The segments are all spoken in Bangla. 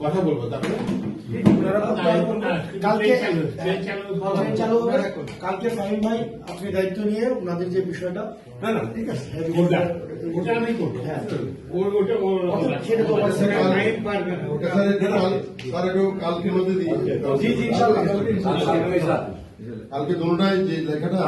কথা বলব তারপরে? কালকে কালকে ফাহিম ভাই আপনি দায়িত্ব নিয়ে ওনাদের যে বিষয়টা না না ঠিক আছে। ওটা আমি করব হ্যাঁ ওর ওটা ওর সেটা তো অবশ্যই সেটা টাইম পারবে না ওটা স্যার একটু কাল- স্যার একটু কালকের মধ্যে দিয়ে জি জি ইনশাআল্লাহ কালকে দুটায় যে লেখাটা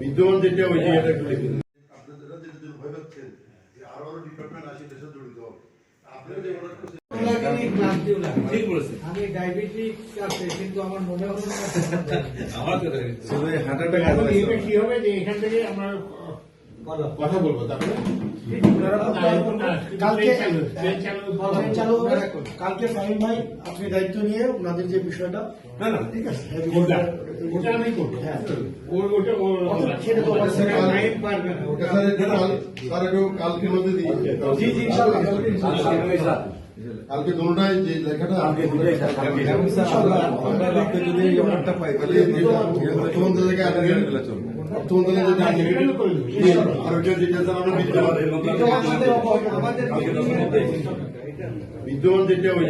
বিদ্যমান যেটা ওই যে এটা একটু লিখে দিন। আপনারা যেটা যেটা ভয় পাচ্ছেন আরও আরও ডিপার্টমেন্ট আছে দেশে জড়িত আপনারা আমি ডায়াবেটিক আছে কিন্তু আমার মনে হলো হবে যে এখান থেকে আমরা কথা বলব তারপরে কালকে কালকে ফাহিম ভাই আপনি দায়িত্ব নিয়ে ওনাদের যে বিষয়টা না না ঠিক আছে। ওটা আমি করব। হ্যাঁ ওর ওটা ওর সেটা তো অবশ্যই সেটা টাইম পারবে না ওটা ওটা স্যার একটু কাল- স্যার একটু কালকের মধ্যে দিয়ে জি জি ইনশাআল্লাহ কালকে দুটায় যে লেখাটা বিদ্যমান। যেটা ওই